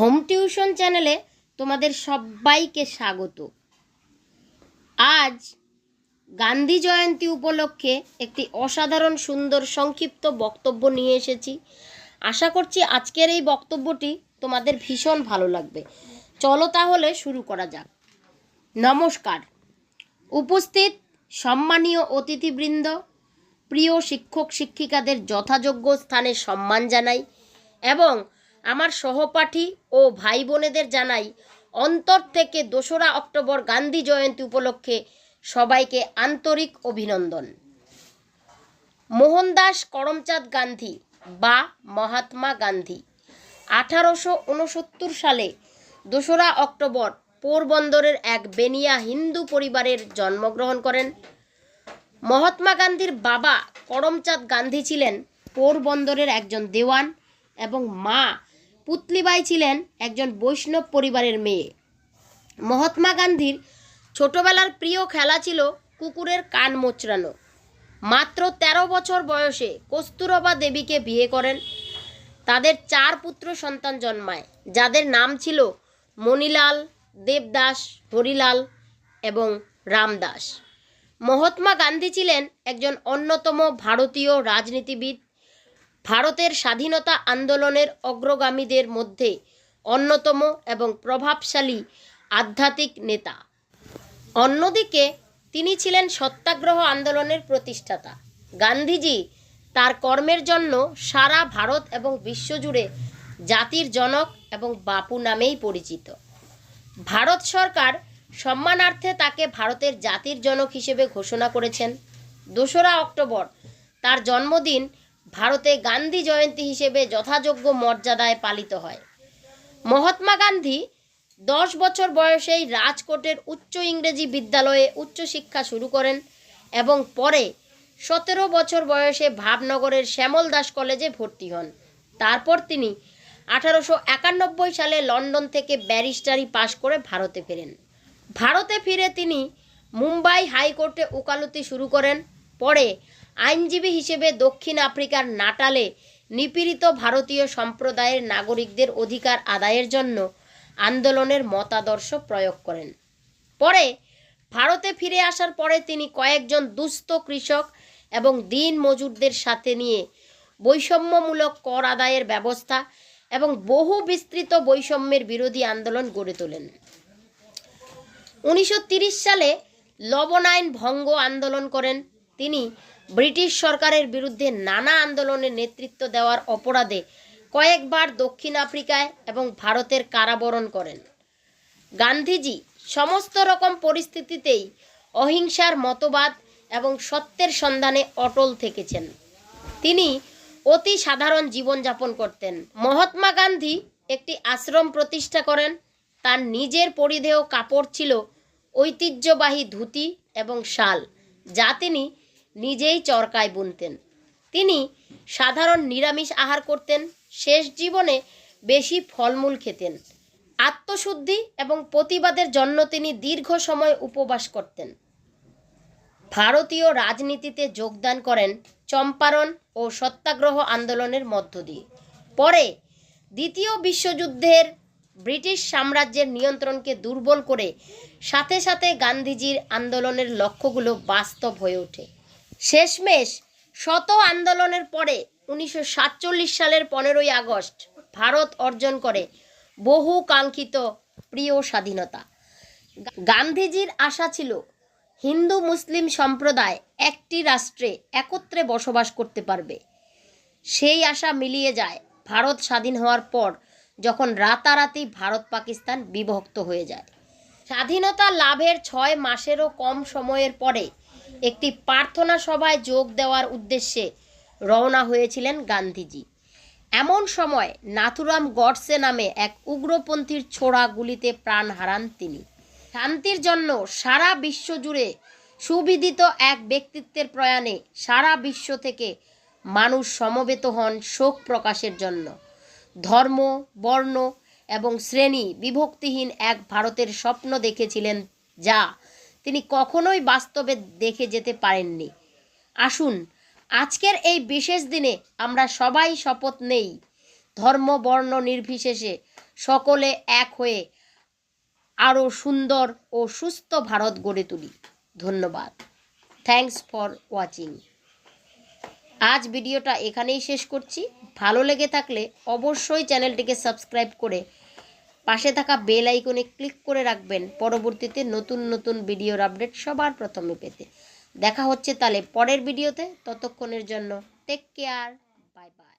Home tuition চ্যানেলে তোমাদের সবাইকে স্বাগত। আজ গান্ধী জয়ন্তী উপলক্ষে একটি অসাধারণ সুন্দর সংক্ষিপ্ত বক্তব্য নিয়ে এসেছি। আশা করছি আজকের এই বক্তব্যটি তোমাদের ভীষণ ভালো লাগবে। চলো তাহলে শুরু করা যাক। নমস্কার। উপস্থিত সম্মানীয় অতিথিবৃন্দ, প্রিয় শিক্ষক শিক্ষিকাদের যথাযোগ্য স্থানে সম্মান জানাই এবং আমার সহপাঠী ও ভাই বোনেদের জানাই, অন্তর থেকে দোসরা অক্টোবর গান্ধী জয়ন্তী উপলক্ষে সবাইকে আন্তরিক অভিনন্দন। মোহনদাস করমচাঁদ গান্ধী বা মহাত্মা গান্ধী, আঠারোশো উনসত্তর সালে দোসরা অক্টোবর পোরবন্দরের এক বেনিয়া হিন্দু পরিবারের জন্মগ্রহণ করেন। মহাত্মা গান্ধীর বাবা করমচাঁদ গান্ধী ছিলেন পোরবন্দরের একজন দেওয়ান এবং মা পুতলিবাই ছিলেন একজন বৈষ্ণব পরিবারের মেয়ে। মহাত্মা গান্ধীর ছোটবেলার প্রিয় খেলা ছিল কুকুরের কান মোচড়ানো। মাত্র ১৩ বছর বয়সে কস্তুরবা দেবীকে বিয়ে করেন। তাদের চার পুত্র সন্তান জন্মায়, যাদের নাম ছিল মণিলাল, দেবদাস, হরিলাল এবং রামদাস। মহাত্মা গান্ধী ছিলেন একজন অন্যতম ভারতীয় রাজনীতিবিদ ভারতের স্বাধীনতা আন্দোলনের অগ্রগামীদের মধ্যে অন্যতম এবং প্রভাবশালী আধ্যাত্মিক নেতা। অন্যদিকে, তিনি ছিলেন সত্যাগ্রহ আন্দোলনের প্রতিষ্ঠাতা। গান্ধীজি তার কর্মের জন্য সারা ভারত এবং বিশ্বজুড়ে জাতির জনক এবং বাপু নামেই পরিচিত। ভারত সরকার সম্মানার্থে তাকে ভারতের জাতির জনক হিসেবে ঘোষণা করেছেন। দোসরা অক্টোবর, তার জন্মদিন ভারতে গান্ধী জয়ন্তী হিসেবে যথাযোগ্য মর্যাদায় পালিত হয়। মহাত্মা গান্ধী দশ বছর বয়সেই রাজকোটের উচ্চ ইংরেজি বিদ্যালয়ে উচ্চশিক্ষা শুরু করেন এবং পরে সতেরো বছর বয়সে ভাবনগরের শ্যামল দাস কলেজে ভর্তি হন। তারপর তিনি আঠারোশো একানব্বই সালে লন্ডন থেকে ব্যারিস্টারি পাশ করে ভারতে ফেরেন। ভারতে ফিরে তিনি মুম্বাই হাইকোর্টে ওকালতি শুরু করেন পরে আইনজীবী হিসেবে দক্ষিণ আফ্রিকার নাটালে নিপীড়িত ভারতীয় সম্প্রদায়ের নাগরিকদের অধিকার আদায়ের জন্য আন্দোলনের মতাদর্শ প্রয়োগ করেন। পরে ভারতে ফিরে আসার পরে তিনি কয়েকজন দুস্থ কৃষক এবং দিন মজুরদের সাথে নিয়ে বৈষম্যমূলক কর আদায়ের ব্যবস্থা এবং বহু বিস্তৃত বৈষম্যের বিরোধী আন্দোলন গড়ে তোলেন। উনিশশো সালে লবণ আইন ভঙ্গ আন্দোলন করেন। তিনি ব্রিটিশ সরকারের বিরুদ্ধে নানা আন্দোলনের নেতৃত্ব দেওয়ার অপরাধে কয়েকবার দক্ষিণ আফ্রিকায় এবং ভারতের কারাবরণ করেন। গান্ধীজি সমস্ত রকম পরিস্থিতিতেই অহিংসার মতবাদ এবং সত্যের সন্ধানে অটল থেকেছেন। তিনি অতি সাধারণ জীবনযাপন করতেন। মহাত্মা গান্ধী একটি আশ্রম প্রতিষ্ঠা করেন। তার নিজের পরিধেয় কাপড় ছিল ঐতিহ্যবাহী ধুতি এবং শাল, যা তিনি নিজেই চরকায় বুনতেন। তিনি সাধারণ নিরামিষ আহার করতেন, শেষ জীবনে বেশি ফলমূল খেতেন। আত্মশুদ্ধি এবং প্রতিবাদের জন্য তিনি দীর্ঘ সময় উপবাস করতেন। ভারতীয় রাজনীতিতে যোগদান করেন চম্পারণ ও সত্যাগ্রহ আন্দোলনের মধ্য দিয়ে। পরে দ্বিতীয় বিশ্বযুদ্ধের ব্রিটিশ সাম্রাজ্যের নিয়ন্ত্রণকে দুর্বল করে সাথে সাথে গান্ধীজির আন্দোলনের লক্ষ্যগুলো বাস্তব হয়ে ওঠে। শেষমেশ শত আন্দোলনের পরে উনিশশো সাতচল্লিশ সালের পনেরোই আগস্ট ভারত অর্জন করে বহু কাঙ্ক্ষিত প্রিয় স্বাধীনতা। গান্ধীজির আশা ছিল হিন্দু মুসলিম সম্প্রদায় একটি রাষ্ট্রে একত্রে বসবাস করতে পারবে। সেই আশা মিলিয়ে যায় ভারত স্বাধীন হওয়ার পর যখন রাতারাতি ভারত পাকিস্তান বিভক্ত হয়ে যায়। স্বাধীনতা লাভের ছয় মাসেরও কম সময়ের পরে একটি প্রার্থনা সভায় যোগ দেওয়ার উদ্দেশ্যে রওনা হয়েছিলেন গান্ধীজি। এমন সময় নাথুরাম গডসে নামে এক উগ্রপন্থীর ছোড়া গুলিতে প্রাণ হারান তিনি। শান্তির জন্য সারা বিশ্ব জুড়ে সুবিদিত এক ব্যক্তিত্বের প্রয়াণে সারা বিশ্ব থেকে মানুষ সমবেত হন শোক প্রকাশের জন্য। ধর্ম, বর্ণ এবং শ্রেণি বিভক্তিহীন এক ভারতের স্বপ্ন দেখেছিলেন যা তিনি কখনোই বাস্তবে দেখে যেতে পারেননি। আসুন, আজকের এই বিশেষ দিনে আমরা সবাই শপথ নেই। ধর্ম, বর্ণ নির্বিশেষে সকলে এক হয়ে আরও সুন্দর ও সুস্থ ভারত গড়ে তুলি। ধন্যবাদ। থ্যাঙ্কস ফর ওয়াচিং আজ ভিডিওটা এখানেই শেষ করছি। ভালো লেগে থাকলে অবশ্যই চ্যানেলটিকে সাবস্ক্রাইব করে পাশে থাকা বেল আইকনে ক্লিক করে রাখবেন। পরবর্তীতে নতুন নতুন ভিডিওর আপডেট সবার প্রথমে পেতে। দেখা হচ্ছে তাহলে পরের ভিডিওতে। ততক্ষণের জন্য টেক কেয়ার বাই বাই